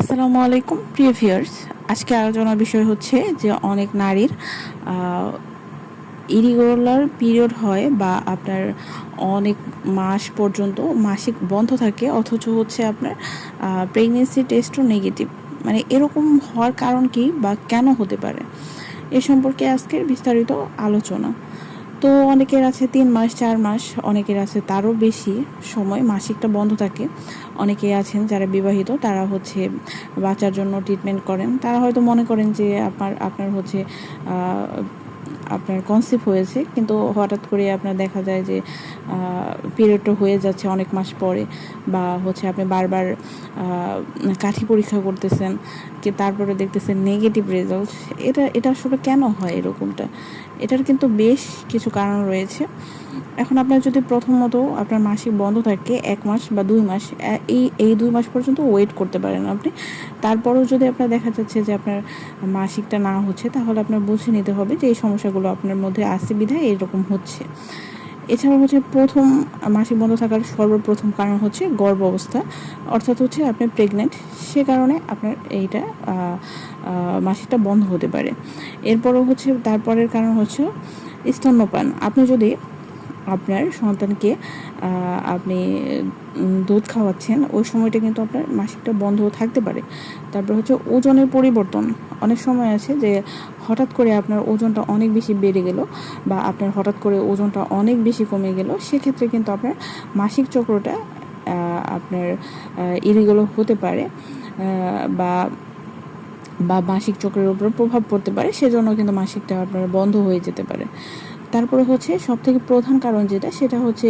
আসসালামু আলাইকুম, প্রিয় ভিউয়ার্স। আজকে আলোচনার বিষয় হচ্ছে যে অনেক নারীর ইরিগুলার পিরিয়ড হয় বা আপনার অনেক মাস পর্যন্ত মাসিক বন্ধ থাকে, অথচ হচ্ছে আপনার প্রেগনেন্সি টেস্টও নেগেটিভ মানে এরকম হওয়ার কারণ কি বা কেন হতে পারে? এ সম্পর্কে আজকের বিস্তারিত আলোচনা। তো অনেকের আছে তিন মাস, চার মাস, অনেকের আছে তারও বেশি সময়, মাসিকটা বন্ধ থাকে। অনেকে আছেন যারা বিবাহিত, তারা হচ্ছে বাচ্চার জন্য ট্রিটমেন্ট করেন। তারা হয়তো মনে করেন যে আপনার আপনার হচ্ছে আপনার কনসেপ্ট হয়েছে, কিন্তু হঠাৎ করে আপনার দেখা যায় যে পিরিয়ডটা হয়ে যাচ্ছে অনেক মাস পরে বা হচ্ছে আপনি বারবার কাঠি পরীক্ষা করতেছেন, কি তারপরে দেখতেছেন নেগেটিভ রেজাল্ট এটা এটা আসলে কেন হয় এরকমটা? এটার কিন্তু বেশ কিছু কারণ রয়েছে। এখন আপনার যদি প্রথমত আপনার মাসিক বন্ধ থাকে এক মাস বা দুই মাস এই এই দুই মাস পর্যন্ত ওয়েট করতে পারেন আপনি। তারপরেও যদি আপনার দেখা যাচ্ছে যে আপনার মাসিকটা না হচ্ছে, তাহলে আপনার বুঝে নিতে হবে যে এই সমস্যাগুলো আপনার মধ্যে আসে বিধায় এরকম হচ্ছে। এছাড়া হচ্ছে প্রথম মাসিক বন্ধ থাকার সর্বপ্রথম কারণ হচ্ছে গর্ভ অবস্থা অর্থাৎ হচ্ছে আপনি প্রেগনেন্ট সে কারণে আপনার এইটা মাসিকটা বন্ধ হতে পারে। এরপরও হচ্ছে, তারপরের কারণ হচ্ছে স্তন্যপান। আপনি যদি আপনার সন্তানকে আপনি দুধ খাওয়াচ্ছেন, ওই সময়টা কিন্তু আপনার মাসিকটা বন্ধ থাকতে পারে। তারপর হচ্ছে ওজনের পরিবর্তন। অনেক সময় আছে যে, হঠাৎ করে আপনার ওজনটা অনেক বেশি বেড়ে গেল বা আপনার হঠাৎ করে ওজনটা অনেক বেশি কমে গেল, সেক্ষেত্রে কিন্তু আপনার মাসিক চক্রটা আপনার ইরিগুলো হতে পারে বা বা মাসিক চক্রের উপর প্রভাব পড়তে পারে, সেজন্য কিন্তু মাসিকটা আপনার বন্ধ হয়ে যেতে পারে। তারপরে হচ্ছে সব থেকে প্রধান কারণ যেটা, সেটা হচ্ছে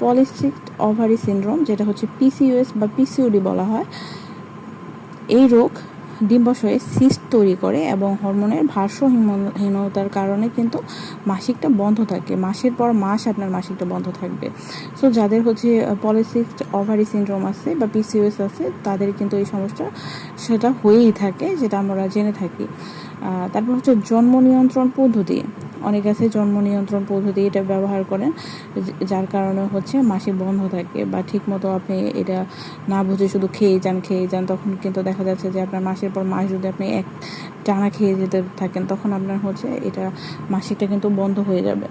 পলিসিক ওভারি সিন্ড্রোম যেটা হচ্ছে পিসিওএস বা পিসিওডি বলা হয়। এই রোগ ডিম্বাশয়ে সিস্ট তৈরি করে এবং হরমোনের ভারসাম্যহীনতার কারণে কিন্তু মাসিকটা বন্ধ থাকে। মাসের পর মাস আপনার মাসিকটা বন্ধ থাকবে। সো যাদের হচ্ছে পলিসিক ওভারি সিন্ড্রোম আছে বা পিসিওএস আছে, তাদের কিন্তু এই সমস্যা সেটা হয়েই থাকে, যেটা আমরা জেনে থাকি। তারপর হচ্ছে জন্ম নিয়ন্ত্রণ পদ্ধতি। অনেক আছে জন্ম নিয়ন্ত্রণ পদ্ধতি এটা ব্যবহার করেন, যার কারণে হচ্ছে মাসিক বন্ধ থাকে বা ঠিকমতো আপনি এটা না বুঝে শুধু খেয়ে যান খেয়ে যান, তখন কিন্তু দেখা যাচ্ছে যে আপনার মাসের পর মাস যদি আপনি এক টানা খেয়ে যেতে থাকেন, তখন আপনার হচ্ছে এটা মাসিকটা কিন্তু বন্ধ হয়ে যাবে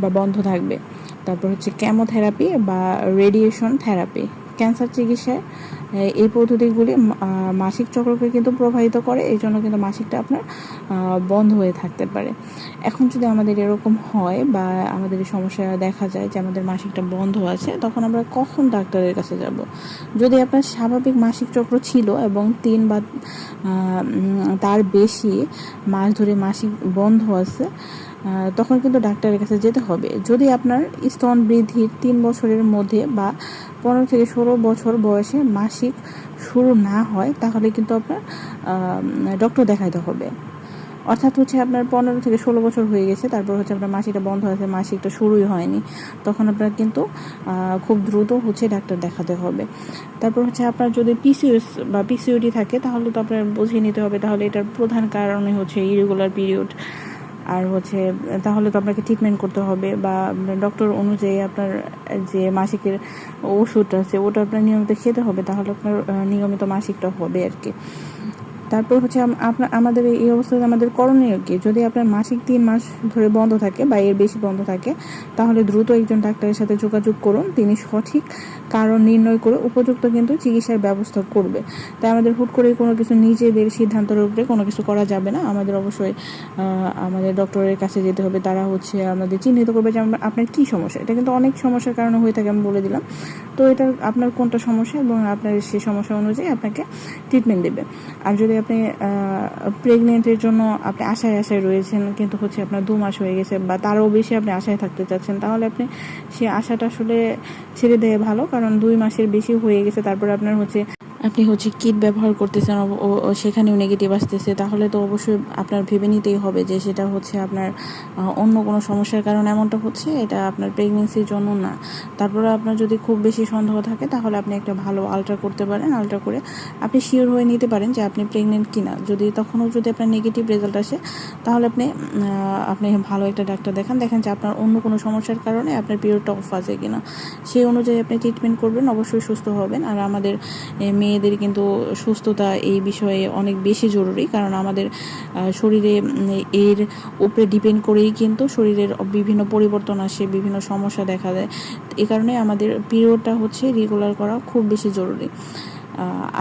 বা বন্ধ থাকবে। তারপর হচ্ছে কেমোথেরাপি বা রেডিয়েশন থেরাপি ক্যান্সার চিকিৎসায় এই পদ্ধতিগুলি মাসিক চক্রকে কিন্তু প্রভাবিত করে, এই জন্য কিন্তু মাসিকটা আপনার বন্ধ হয়ে থাকতে পারে। এখন যদি আমাদের এরকম হয় বা আমাদের সমস্যা দেখা যায় যে আমাদের মাসিকটা বন্ধ আছে, তখন আমরা কখন ডাক্তারের কাছে যাব? যদি আপনার স্বাভাবিক মাসিক চক্র ছিল এবং তিন বা তার বেশি মাস ধরে মাসিক বন্ধ আছে তখন কিন্তু ডাক্তারের কাছে যেতে হবে। যদি আপনার স্তন বৃদ্ধির তিন বছরের মধ্যে বা পনেরো থেকে ষোলো বছর বয়সে মাসিক শুরু না হয়, তাহলে কিন্তু আপনার ডক্টর দেখাইতে হবে। অর্থাৎ হচ্ছে আপনার পনেরো থেকে ষোলো বছর হয়ে গেছে, তারপর হচ্ছে আপনার মাসিকটা বন্ধ আছে, মাসিকটা শুরুই হয়নি, তখন আপনার কিন্তু খুব দ্রুত হচ্ছে ডাক্তার দেখাতে হবে। তারপর হচ্ছে আপনার যদি পিসিওস বা পিসিওডি থাকে, তাহলে তো আপনার বুঝিয়ে নিতে হবে, তাহলে এটার প্রধান কারণে হচ্ছে ইরেগুলার পিরিয়ড আর হচ্ছে, তাহলে তো আপনাকে ট্রিটমেন্ট করতে হবে বা ডক্টর অনুযায়ী আপনার যে মাসিকের ওষুধ আছে, ওটা আপনার নিয়মিত খেতে হবে, তাহলে আপনার নিয়মিত মাসিকটা হবে আর কি। তারপর হচ্ছে আপনার আমাদের এই অবস্থাতে আমাদের করণীয় কি? যদি আপনার মাসিক তিন মাস ধরে বন্ধ থাকে বা এর বেশি বন্ধ থাকে, তাহলে দ্রুত একজন ডাক্তারের সাথে যোগাযোগ করুন। তিনি সঠিক কারণ নির্ণয় করে উপযুক্ত কিন্তু চিকিৎসার ব্যবস্থা করবে। তাই আমাদের হুট করে কোনো কিছু নিজেদের সিদ্ধান্তের উপরে কোনো কিছু করা যাবে না। আমাদের অবশ্যই আমাদের ডক্টরের কাছে যেতে হবে। তারা হচ্ছে আমাদের চিহ্নিত করবে যে আপনার কী সমস্যা? এটা কিন্তু অনেক সমস্যার কারণে হয়ে থাকে, আমি বলে দিলাম। তো এটা আপনার কোনটা সমস্যা এবং আপনার সেই সমস্যা অনুযায়ী আপনাকে ট্রিটমেন্ট দেবে। আর যদি আপনি প্রেগনেন্টের জন্য আপনি আশায় আশায় রয়েছেন, কিন্তু হচ্ছে আপনার দু মাস হয়ে গেছে বা তারও বেশি আপনি আশায় থাকতে চাচ্ছেন, তাহলে আপনি সে আশাটা আসলে ছেড়ে দেওয়া ভালো, কারণ দুই মাসের বেশি হয়ে গেছে, তারপরে আপনার হচ্ছে আপনি হচ্ছে কিট ব্যবহার করতেছেন সেখানেও নেগেটিভ আসতেছে, তাহলে তো অবশ্যই আপনার ভেবে নিতেই হবে যে সেটা হচ্ছে আপনার অন্য কোনো সমস্যার কারণে এমনটা হচ্ছে, এটা আপনার প্রেগনেন্সির জন্য না। তারপরে আপনার যদি খুব বেশি সন্দেহ থাকে, তাহলে আপনি একটা ভালো আলট্রা করতে পারেন আলট্রা করে আপনি শিওর হয়ে নিতে পারেন যে আপনি প্রেগনেন্ট কিনা। যদি তখনও যদি আপনার নেগেটিভ রেজাল্ট আসে, তাহলে আপনি আপনি ভালো একটা ডাক্তার দেখান, দেখেন যে আপনার অন্য কোনো সমস্যার কারণে আপনার পিরিয়ডটা অফ আছে কিনা। সেই অনুযায়ী আপনি ট্রিটমেন্ট করবেন, অবশ্যই সুস্থ হবেন। আর আমাদের মেয়ে মেয়েদের কিন্তু সুস্থতা এই বিষয়ে অনেক বেশি জরুরি, কারণ আমাদের শরীরে এর উপরে ডিপেন্ড করেই কিন্তু শরীরের বিভিন্ন পরিবর্তন আসে, বিভিন্ন সমস্যা দেখা দেয়। এ কারণে আমাদের পিরিয়ডটা হচ্ছে রেগুলার করা খুব বেশি জরুরি।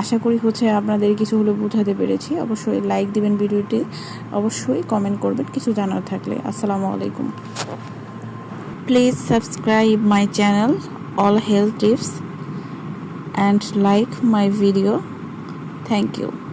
আশা করি হচ্ছে আপনাদের কিছু হলেও বোঝাতে পেরেছি। অবশ্যই লাইক দিবেন ভিডিওটি, অবশ্যই কমেন্ট করবেন, কিছু জানার থাকলে। আসসালামু আলাইকুম। Please subscribe my channel all health tips and like my video. Thank you